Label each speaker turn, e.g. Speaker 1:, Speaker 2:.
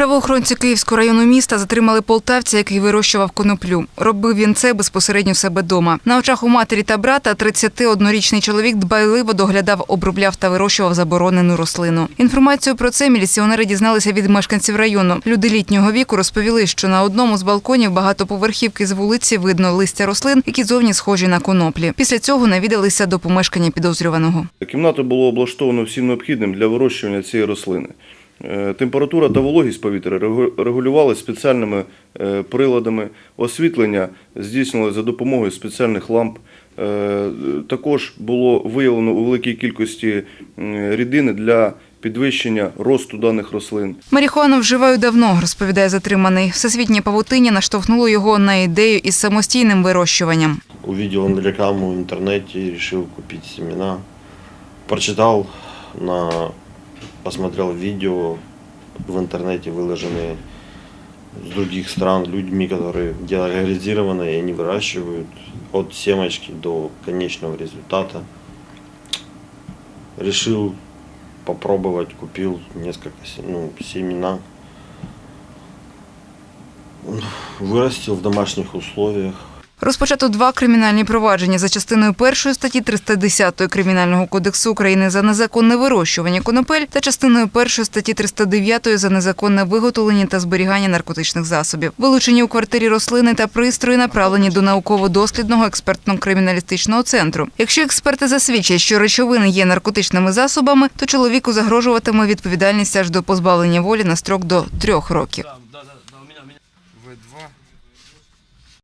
Speaker 1: Правоохоронці Київського району міста затримали полтавця, який вирощував коноплю. Робив він це безпосередньо в себе дома. На очах у матері та брата 31-річний чоловік дбайливо доглядав, обробляв та вирощував заборонену рослину. Інформацію про це міліціонери дізналися від мешканців району. Люди літнього віку розповіли, що на одному з балконів багатоповерхівки з вулиці видно листя рослин, які зовні схожі на коноплі. Після цього навідалися до помешкання підозрюваного.
Speaker 2: Кімнату було облаштовано всім необхідним для вирощування цієї рослини. Е, Температура та вологість повітря регу- регулювалися спеціальними е, приладами. Освітлення здійснювалося за допомогою спеціальних ламп. Е, Також було виявлено у великій кількості рідини для підвищення росту даних рослин.
Speaker 1: Марихуану вживаю давно, розповідає затриманий. Всесвітнє павутиння наштовхнуло його на ідею із самостійним вирощуванням.
Speaker 3: увидел рекламу в интернете, решил купить семена. Прочитал, на... посмотрел видео в интернете, выложенные с других стран людьми, которые где легализированы, и они выращивают от семечки до конечного результата. Решил попробовать, купил несколько ну, семена. Вырастил в домашних условиях.
Speaker 1: Розпочато два кримінальні провадження за частиною першої статті 310 Кримінального кодексу України за незаконне вирощування конопель та частиною першої статті 309 за незаконне виготовлення та зберігання наркотичних засобів. Вилучені у квартирі рослини та пристрої направлені до науково-дослідного експертно-криміналістичного центру. Якщо експерти засвідчать, що речовини є наркотичними засобами, то чоловіку загрожуватиме відповідальність аж до позбавлення волі на строк до трьох років.